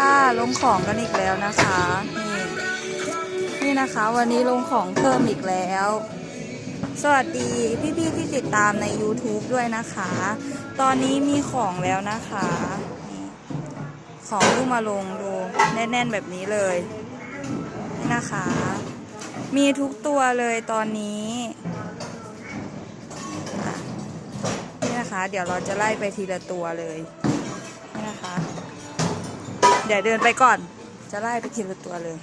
ค่ะลงของกันอีกแล้วนะคะ นี่นี่นะคะ วันนี้ลงของเพิ่มอีกแล้ว สวัสดีพี่ๆที่ติดตามใน YouTube ด้วยนะคะ ตอนนี้มีของแล้วนะคะของเพิ่งมาลงดูแน่นๆแบบนี้เลยนี่นะคะ มีทุกตัวเลยตอนนี้นี่นะคะ เดี๋ยวเราจะไล่ไปทีละตัวเลยนี่นะคะ เดี๋ยวเดินไปก่อน จะไล่ไปทีละตัวเลย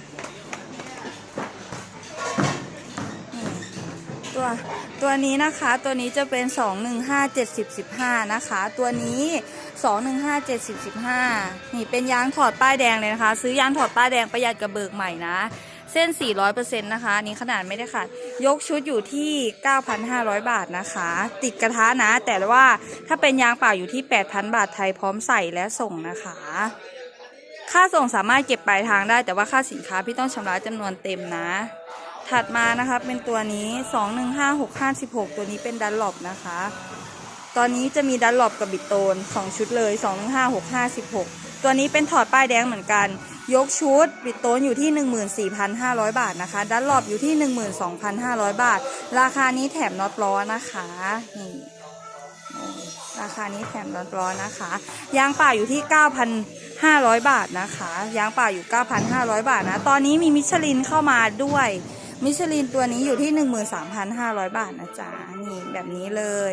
ตัวตัวนี้นะคะตัวนี้จะเป็น 215 70 15 นะคะ ตัวนี้ 215 70 15 นี่เป็นยางถอดป้ายแดงเลยนะคะ ซื้อยางถอดป้ายแดงประหยัดกระเบิกใหม่นะเส้น 400%นะคะอันนี้ขนาดไม่ได้ขาดยกชุดอยู่ที่ 9,500 บาทนะคะ ติดกระทะนะ แต่ว่าถ้าเป็นยางเปล่าอยู่ที่ 8,000 บาทไทยพร้อมใส่และส่งนะคะ ค่าส่งสามารถเก็บปลายทางได้ แต่ว่าค่าสินค้าพี่ต้องชำระจำนวนเต็มนะ ถัดมานะคะเป็นตัวนี้ 215656 ตัวนี้เป็นดันหลบนะคะ ตอนนี้จะมีดันหลบกับบิดโตน 2 ชุดเลย 215656 ตัวนี้เป็นถอดป้ายแดงเหมือนกัน ยกชุดบิดโตนอยู่ที่ 14,500 บาทนะคะ ดันหลบอยู่ที่ 12,500 บาท ราคานี้แถมน็อตล้อนะคะนี่ราคานี้แถมร้อนๆนะคะ ยางป่าอยู่ที่ 500 บาทนะคะ ยางป่าอยู่ 9,500 บาทนะ ตอนนี้มีมิชลินเข้ามาด้วย มิชลินตัวนี้อยู่ที่ 13,500 บาทนะจ๊ะ นี่แบบนี้เลย